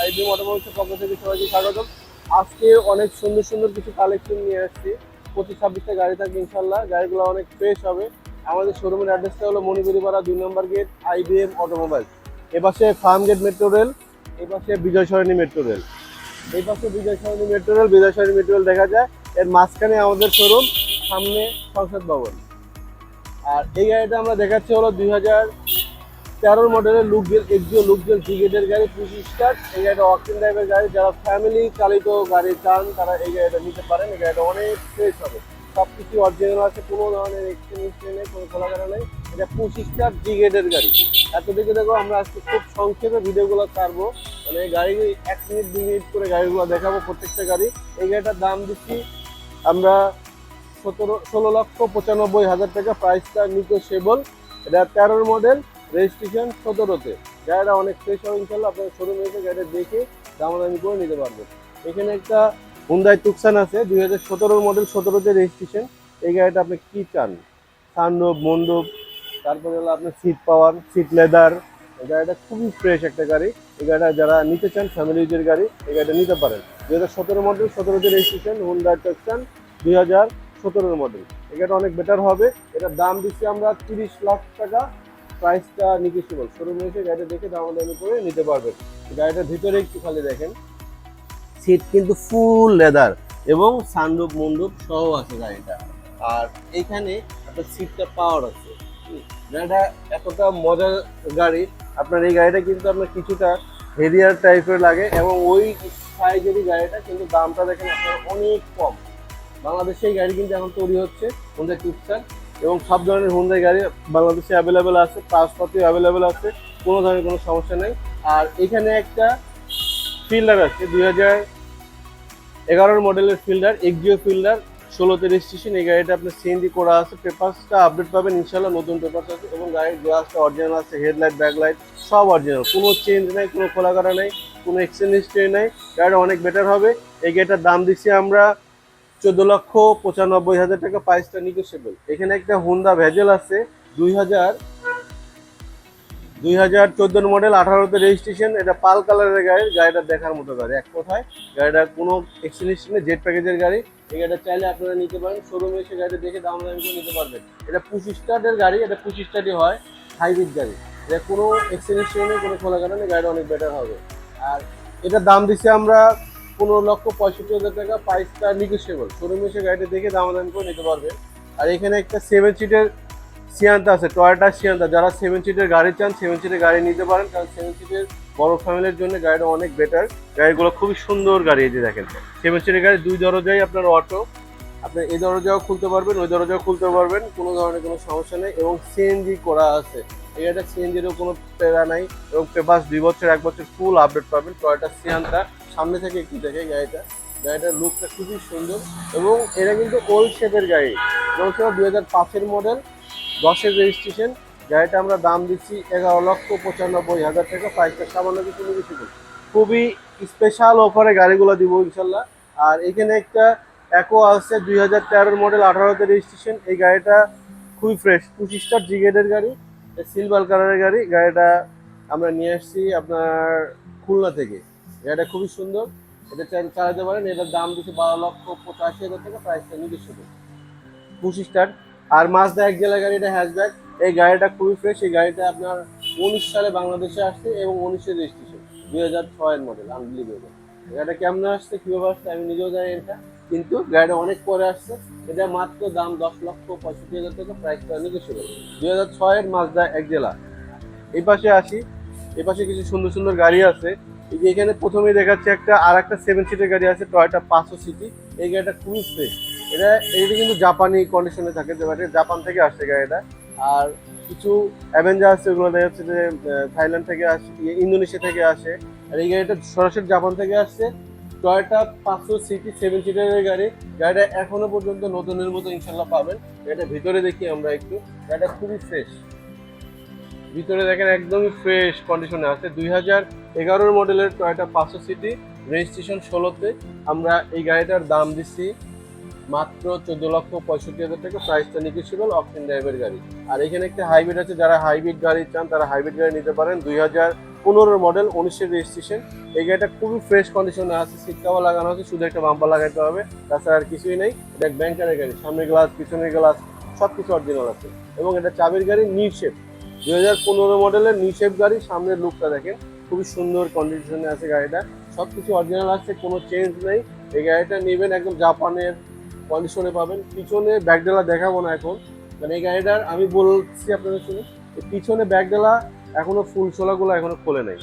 IB মোটরমোবাইলসের পক্ষ থেকে সবাইকে স্বাগতম। আজকে অনেক সুন্দর সুন্দর কিছু কালেকশন নিয়ে আসছি। পঁচিশ, ছাব্বিশটা গাড়ি থাকবে ইনশাল্লাহ গাড়িগুলো অনেক ফ্রেশ হবে। আমাদের শোরুমের অ্যাড্রেসটা হলো মণিপুরিপাড়া দুই নম্বর গেট আইবিএম অটোমোবাইল। এপাশে ফার্ম গেট মেট্রো রেল এপাশে বিজয় সরণী মেট্রো রেল এই পাশে Bijoy Sarani metro rail Bijoy Sarani metro rail দেখা যায়। এর মাঝখানে আমাদের শোরুম সামনে সংসদ ভবন। আর এই গাড়িটা আমরা দেখাচ্ছি হলো দুই হাজার তেরোর মডেলের লুকজেল এক্সিও লুকজেল ব্রিগেডের গাড়ি পঁচিশ স্টার এই গাড়িটা অকটেন ড্রাইভের গাড়ি। যারা ফ্যামিলি চালিত গাড়ি চান, তারা এই গাড়িটা নিতে পারেন। এই গাড়িটা অনেক ফ্রেশ হবে। সব কিছু অরিজিনাল আছে, কোনো ধরনের এক্সচেঞ্জ নেই কোনো খোলাঘাটা নেই। এটা পঁচিশ স্টার ব্রিগেডের গাড়ি। এতদিকে দেখো, আমরা আজকে খুব সংক্ষেপে ভিডিওগুলো ছাড়বো। মানে গাড়ি এক মিনিট দুই মিনিট করে গাড়িগুলো দেখাবো প্রত্যেকটা গাড়ি। এই গাড়িটার দাম দিচ্ছি আমরা সতেরো, ষোলো লক্ষ পঁচানব্বই হাজার টাকা। প্রাইসটা নিকোসেবল এটা তেরোর মডেল রেজিস্ট্রেশন সতেরোতে। গাড়িটা অনেক ফ্রেশ হবে ইনশাল্লাহ আপনার শোরুমে এসে গাড়িটা দেখে দামাদামি করে নিতে পারবেন এখানে একটা হুন্দাই তুকসান আছে, দুই হাজার সতেরোর মডেল সতেরোতে রেজিস্ট্রেশন। এই গাড়িটা আপনি কী চান? সানরূপ মণ্ডপ তারপরে হলো আপনার সিট পাওয়ার সিট লেদার এই গাড়িটা খুবই ফ্রেশ একটা গাড়ি। এই গাড়িটা যারা নিতে চান ফ্যামিলি ইউজের গাড়ি, এই গাড়িটা নিতে পারেন। দুই হাজার সতেরো মডেল সতেরোতে রেজিস্ট্রেশন হুন্ডাই তুকসান দুই হাজার সতেরোর মডেল এই গাড়িটা অনেক বেটার হবে। এটার দাম দিচ্ছি আমরা তিরিশ লাখ টাকা। প্রাইসটা নিগেসিবল শোরুমে এসে গাড়িটা দেখে দামাদামি করে নিতে পারবেন গাড়িটার ভিতরে একটু খালি দেখেন। সিট কিন্তু ফুল লেদার এবং সানরূপ মণ্ডপ সহ আছে গাড়িটা। আর এইখানে আপনার সিটটা পাওয়ার আছে। গাড়িটা এতটা মজার গাড়ি, আপনার এই গাড়িটা কিন্তু আপনার কিছুটা হেরিয়ার টাইপের লাগে এবং ওই সাইজেরই গাড়িটা কিন্তু দামটা দেখেন আপনার অনেক কম। বাংলাদেশে এই গাড়ি কিন্তু এখন তৈরি হচ্ছে হোন্ডা টুকসার এবং সব ধরনের হুন্ডাই গাড়ি বাংলাদেশে অ্যাভেলেবেল আছে পাসপাতিও অ্যাভেলেবেল আছে, কোনো ধরনের কোনো সমস্যা নেই। আর এখানে একটা ফিল্ডার আছে, দুই হাজার এগারোর মডেলের ফিল্ডার এক্সিও ফিল্ডার ষোলোতে রেজিস্ট্রেশন এই গাড়িটা আপনার সিএনজি করা আছে পেপারসটা আপডেট পাবেন ইনশাল্লাহ নতুন পেপারস আছে, এবং গাড়ির গ্লাসটা অরিজিনাল আছে হেডলাইট ব্যাকলাইট সব অরিজিনাল কোনো চেঞ্জ নেই, কোনো খোলা করা নেই, কোনো এক্সচেঞ্জ হিস্ট্রি নেই, গাড়িটা অনেক বেটার হবে। এই গাড়িটার দাম দিচ্ছি আমরা চোদ্দ লক্ষ পঁচানব্বই হাজার টাকা প্রাইসটা নিগোসিয়েবল এখানে একটা হুন্ডা ভেজেল আছে, দুই হাজার দুই হাজার চোদ্দোর মডেল আঠারোতে রেজিস্ট্রেশন এটা পাল কালারের গাড়ি, গাড়িটা দেখার মতো গাড়ি, এক কথায়। গাড়িটা কোনো এক্সচেঞ্জ নেই জেট প্যাকেজের গাড়ি। এই গাড়িটা চাইলে আপনারা নিতে পারেন শোরুমে এসে গাড়িটা দেখে দাম দাম করে নিতে পারবেন। এটা পঁচিশ স্টার্টের গাড়ি, এটা পঁচিশ স্টার্টই হয় হাইব্রিড গাড়ি। এটা কোনো এক্সচেঞ্জ নেই, কোনো খোলা নেই গাড়িটা অনেক বেটার হবে। আর এটার দাম দিচ্ছি আমরা পনেরো লক্ষ পঁয়ষট্টি হাজার টাকা প্রাইসটা নিগোসিয়েবল শোরুমে এসে গাড়িটা দেখে দাম দাম করে নিতে পারবে। আর এখানে একটা সেভেন সিটের সিয়ান্তা আছে টয়োটা সিয়ান্তা যারা সেভেন সিটের গাড়ি চান সেভেন সিটের গাড়ি নিতে পারেন, কারণ সেভেন সিটের বড় ফ্যামিলির জন্য গাড়িটা অনেক বেটার গাড়িগুলো খুবই সুন্দর গাড়ি এই দেখেন। সেভেন সিটের গাড়ি দুই দরজাই আপনার অটো আপনি এই দরজাও খুলতে পারবেন, ওই দরজাও খুলতে পারবেন, কোনো ধরনের কোনো সমস্যা নেই। এবং সিএনজি করা আছে। এই গাড়িটা সিএনজিরও কোনো প্যারা নাই। এবং পেপাস দুই বছর, এক বছর ফুল আপডেট পাবেন। টয়োটা সিয়ান্তা সামনে থেকে একটু দেখে গাড়িটা। গাড়িটার লুকটা খুবই সুন্দর এবং এটা কিন্তু ওল্ড শেপের গাড়ি। সেটা দুই হাজার পাঁচের মডেল দশের রেজিস্ট্রেশন গাড়িটা আমরা দাম দিচ্ছি এগারো লক্ষ পঁচানব্বই হাজার টাকা। প্রাইসটা সামান্য কিছু বেশি করুন খুবই স্পেশাল অফারে গাড়িগুলো দিব ইনশাল্লাহ। আর এখানে একটা অ্যাকো আছে দুই হাজার তেরোর মডেল আঠারোতে রেজিস্ট্রেশন এই গাড়িটা খুবই ফ্রেশ পঁচিশটার জিগেডের গাড়ি সিলভার কালারের গাড়ি। গাড়িটা আমরা নিয়ে আসছি আপনার খুলনা থেকে। গাড়িটা খুবই সুন্দর। এটা চাই চালাতে পারেন। এটার দাম দিচ্ছে বারো লক্ষ পঁচাশি হাজার টাকা প্রাইসটা নিজস্ব। পঁচিশটার আর মাজদা এক জেলা গাড়িটা হ্যাশব্যাক এই গাড়িটা খুবই ফ্রেশ এই গাড়িটা আপনার উনিশ সালে বাংলাদেশে আসছে এবং উনিশের রেজিস্ট্রেশন দুই হাজার ছয়ের মডেল আনবিলিভেবল গাড়িটা কেমন আসছে, কীভাবে আসছে, আমি নিজেও জানি এটা কিন্তু গাড়িটা অনেক পরে আসছে। এটা মাত্র দাম দশ লক্ষ পঁয়ষট্টি হাজার টাকা প্রাইসটা নিকেছিল দুই হাজার ছয়ের মাজদা এক জেলা। এই পাশে আসি। এই পাশে কিছু সুন্দর সুন্দর গাড়ি আছে। এখানে প্রথমেই দেখাচ্ছে একটা আর একটা সেভেন সিটের গাড়ি আছে টয়টা পাঁচশো সিটি এই গাড়িটা খুবই ফ্রেশ এটা এটা কিন্তু জাপানি কন্ডিশনে থাকে যে জাপান থেকে আসছে গাড়িটা। আর কিছু অ্যাভেঞ্জার আছে ওগুলো দেখা যাচ্ছে যে থাইল্যান্ড থেকে আসে ইয়ে, ইন্দোনেশিয়া থেকে আসে। আর এই গাড়িটা সরাসরি জাপান থেকে আসছে। টয়টা পাঁচশো সিটি সেভেন সিটারের গাড়ি। গাড়িটা এখনও পর্যন্ত নতুনের মতো ইনশাল্লাহ পাবেন। এটা ভিতরে দেখি আমরা একটু। গাড়িটা খুবই ফ্রেশ ভিতরে দেখেন একদমই ফ্রেশ কন্ডিশনে আছে। দুই হাজার এগারোর মডেলের টয়োটা পাঁচশো সিটি রেজিস্ট্রেশন ষোলোতে। আমরা এই গাড়িটার দাম দিচ্ছি মাত্র চোদ্দ লক্ষ পঁয়ষট্টি হাজার টাকা। প্রাইসটা নিকেছিল অপশন ড্রাইভের গাড়ি। আর এখানে একটা হাইব্রিড আছে, যারা হাইব্রিড গাড়ি চান, তারা হাইব্রিড গাড়ি নিতে পারেন। দুই হাজার পনেরোর মডেল উনিশের রেজিস্ট্রেশন এই গাড়িটা খুবই ফ্রেশ কন্ডিশনে আছে। সিট লাগানো আছে, শুধু একটা বাম্পার লাগাইতে হবে। তাছাড়া আর কিছুই নেই। এটা ব্যাংকারের গাড়ি, সামনের গ্লাস পিছনের গ্লাস সব কিছু অরিজিনাল আছে। এবং এটা চাবির গাড়ি নিউ শেপ দুই হাজার পনেরো মডেলের নিউ শেপ গাড়ি, সামনের লুকটা দেখেন। খুবই সুন্দর কন্ডিশনে আছে গাড়িটা। সব কিছু অরিজিনাল আছে, কোনো চেঞ্জ নেই। এই গাড়িটা নেবেন একদম জাপানের কন্ডিশনে পাবেন। পিছনে ব্যাকডেলা দেখাবো না এখন। মানে এই গাড়িটার, আমি বলছি আপনাদের শুনে পিছনে ব্যাকডেলা এখনও ফুল ছোলাগুলো এখনও খোলে নাই।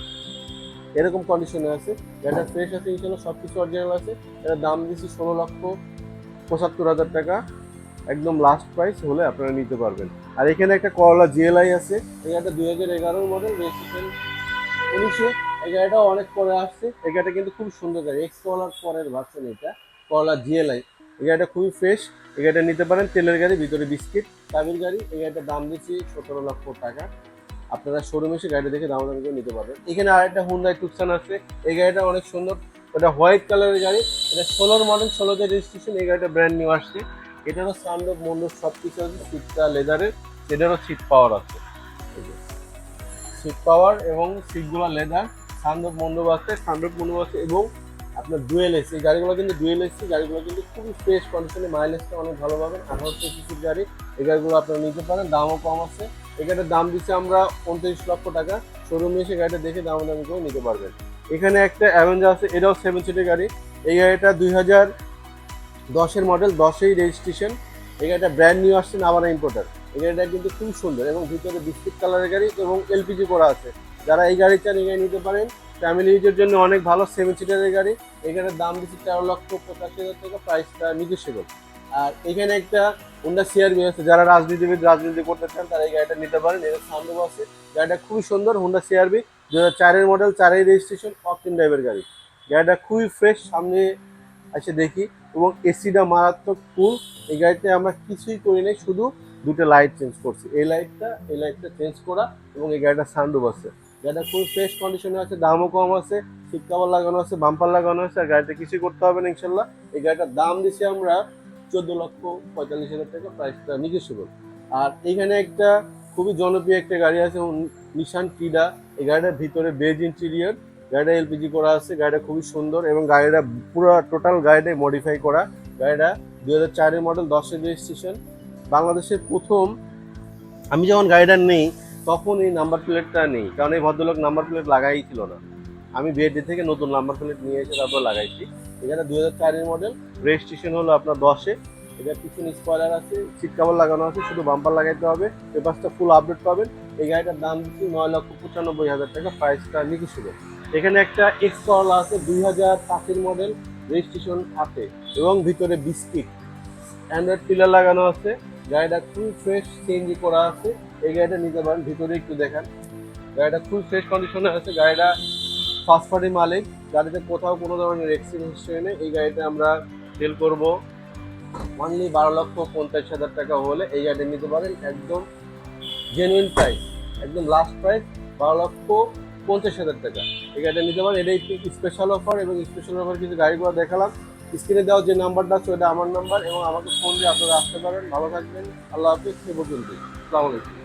এরকম কন্ডিশনে আছে। গাড়িটা ফ্রেশ আছে ইনশাল্লাহ সব কিছু অরিজিনাল আছে। এটার দাম দিচ্ছি ষোলো লক্ষ পঁচাত্তর হাজার টাকা। একদম লাস্ট প্রাইস হলে আপনারা নিতে পারবেন। আর এখানে একটা করলা জিএলআই আছে। এই গাড়িটা দুই হাজার এগারোর মডেল রেজিস্ট্রেশন উনিশে এই অনেক পরে আসছে। এই গাড়িটা কিন্তু খুব সুন্দর গাড়ি। এক্স কলার পরের ভার্সন এটা করলা জিএলআই এই গাড়িটা খুবই ফ্রেশ এই গাড়িটা নিতে পারেন তেলের গাড়ি, ভিতরে বিস্কিট, চাবির গাড়ি। এই গাড়িটার দাম দিচ্ছি সতেরো লক্ষ টাকা। আপনারা শোরুমে এসে গাড়িটা দেখে দাম দাম করে নিতে পারবেন। এখানে আর একটা হুন্ডাই টুকসান আছে। এই গাড়িটা অনেক সুন্দর। ওটা হোয়াইট কালারের গাড়ি। এটা ষোলোর মডেল ষোলোতে রেজিস্ট্রেশন এই গাড়িটা ব্র্যান্ড নিউ আসছে। এটারও সানরুফ মন্ডপ সব কিছু আছে সিটটা লেদারের এটারও সিট পাওয়ার আছে। সিট পাওয়ার এবং সিটগুলো লেদার সানরুফ মন্ডপ আছে সানরুফ মন্ডপ আছে এবং আপনার ডুয়েল এসি গাড়িগুলো কিন্তু ডুয়েল এসি গাড়িগুলো কিন্তু খুবই ফ্রেশ কন্ডিশনে মাইলেজটা অনেক ভালো পাবেন আঠারোশো সিসির গাড়ি, এই গাড়িগুলো আপনারা নিতে পারেন, দামও কম আছে। এই গাড়িটার দাম দিচ্ছে আমরা উনত্রিশ লক্ষ টাকা শোরুমে এসে গাড়িটা দেখে দাম দামি করে নিতে পারবেন। এখানে একটা অ্যাভেঞ্জার আছে, এটাও সেভেন সিটের গাড়ি, এই গাড়িটা দুই হাজার দশের মডেল দশেই রেজিস্ট্রেশন এই গাড়িটা ব্র্যান্ড নিউ আসছে নাভানা ইম্পোর্টার এই গাড়িটা কিন্তু খুব সুন্দর এবং ভিতরে বিস্কিট কালারের গাড়ি এবং এলপিজি করা আছে। যারা এই গাড়ি চান গাড়ি নিতে পারেন। ফ্যামিলি ইউজের জন্য অনেক ভালো সেভেন সিটারের গাড়ি। গাড়ির দাম দিচ্ছে তেরো লক্ষ পঁচাশি হাজার টাকা প্রাইসটা নিগোসিয়েবল আর এখানে একটা হোন্ডা সিআরবি আছে। যারা রাজনীতিবিদ, রাজনীতি করতে চান, তারা এই গাড়িটা নিতে পারেন। এর সামনে আছে। গাড়িটা খুবই সুন্দর হোন্ডা সিআরবি দু হাজার চারের মডেল চারের রেজিস্ট্রেশন অপটিন ড্রাইভের গাড়ি। গাড়িটা খুবই ফ্রেশ সামনে এসে দেখি এবং এসিটা মারাত্মক ফুল এই গাড়িতে আমরা কিছুই করি নাই, শুধু দুটো লাইট চেঞ্জ করছি। এই লাইটটা এই লাইটটা চেঞ্জ করা এবং এই গাড়িটা সানরুফ আছে। গাড়িটা খুব ফ্রেশ কন্ডিশনে আছে, দামও কম আছে সিট কাভার লাগানো আছে বাম্পার লাগানো আছে, আর গাড়িতে কিছুই করতে হবে না ইনশাল্লাহ। এই গাড়িটার দাম দিছি আমরা চোদ্দ লক্ষ পঁয়তাল্লিশ হাজার টাকা প্রাইসটা নিজস্বল আর এখানে একটা খুবই জনপ্রিয় একটা গাড়ি আছে নিশান টিডা এই গাড়িটার ভিতরে বেজ ইন্টেরিয়র গাড়িটা এলপিজি করা আছে, গাড়িটা খুবই সুন্দর এবং গাড়িটা পুরো টোটাল গাড়িটাই মডিফাই করা। গাড়িটা দুই হাজার চারের মডেল দশের রেজিস্ট্রেশন বাংলাদেশের প্রথম, আমি যখন গাড়িটা নেই, তখন এই নাম্বার প্লেটটা নেই, কারণ এই ভদ্রলোক নাম্বার প্লেট লাগাই ছিল না। আমি বিএডি থেকে নতুন নাম্বার প্লেট নিয়ে এসে তারপর লাগাইছি। এখানে দুই হাজার চারের মডেল রেজিস্ট্রেশন হলো আপনার দশে। এটা পিছনে স্পয়লার আছে সিট কাভার লাগানো আছে, শুধু বাম্পার লাগাইতে হবে। পেপারসটা ফুল আপডেট পাবেন। এই গাড়িটার দাম দিচ্ছি নয় লক্ষ পঁচানব্বই হাজার টাকা প্রাইসটা নিকুশিল এখানে একটা এক্স করলা আছে, দুই হাজার পাঁচের মডেল রেজিস্ট্রেশন আছে, এবং ভিতরে বিস্কিট। অ্যান্ড্রয়েড পিলার লাগানো আছে, গাড়িটা খুব ফ্রেশ চেঞ্জি করা আছে, এই গাড়িটা নিতে পারেন, ভিতরে একটু দেখান। গাড়িটা খুব ফ্রেশ কন্ডিশনে আছে, গাড়িটা ফার্স্ট পার্টি মালিক, গাড়িতে কোথাও কোনো ধরনের অ্যাক্সিডেন্ট হিস্ট্রি নেই, এই গাড়িটা আমরা সেল করব। অনলি বারো লক্ষ পঞ্চাশ হাজার টাকা হলে এই গাড়িটা নিতে পারেন, একদম জেনুইন প্রাইস একদম লাস্ট প্রাইস বারো লক্ষ পঞ্চাশ হাজার টাকা। এই গাড়িটা নিতে পারেন। এটা একটি স্পেশাল অফার এবং স্পেশাল অফার কিছু গাড়িগুলো দেখালাম। স্ক্রিনে দেওয়া যে নাম্বারটা আছে ওটা আমার নাম্বার এবং আমাকে ফোন দিয়ে আপনারা আসতে পারেন। ভালো থাকবেন। আল্লাহ হাফিজ। সে পর্যন্ত আসসালামু আলাইকুম।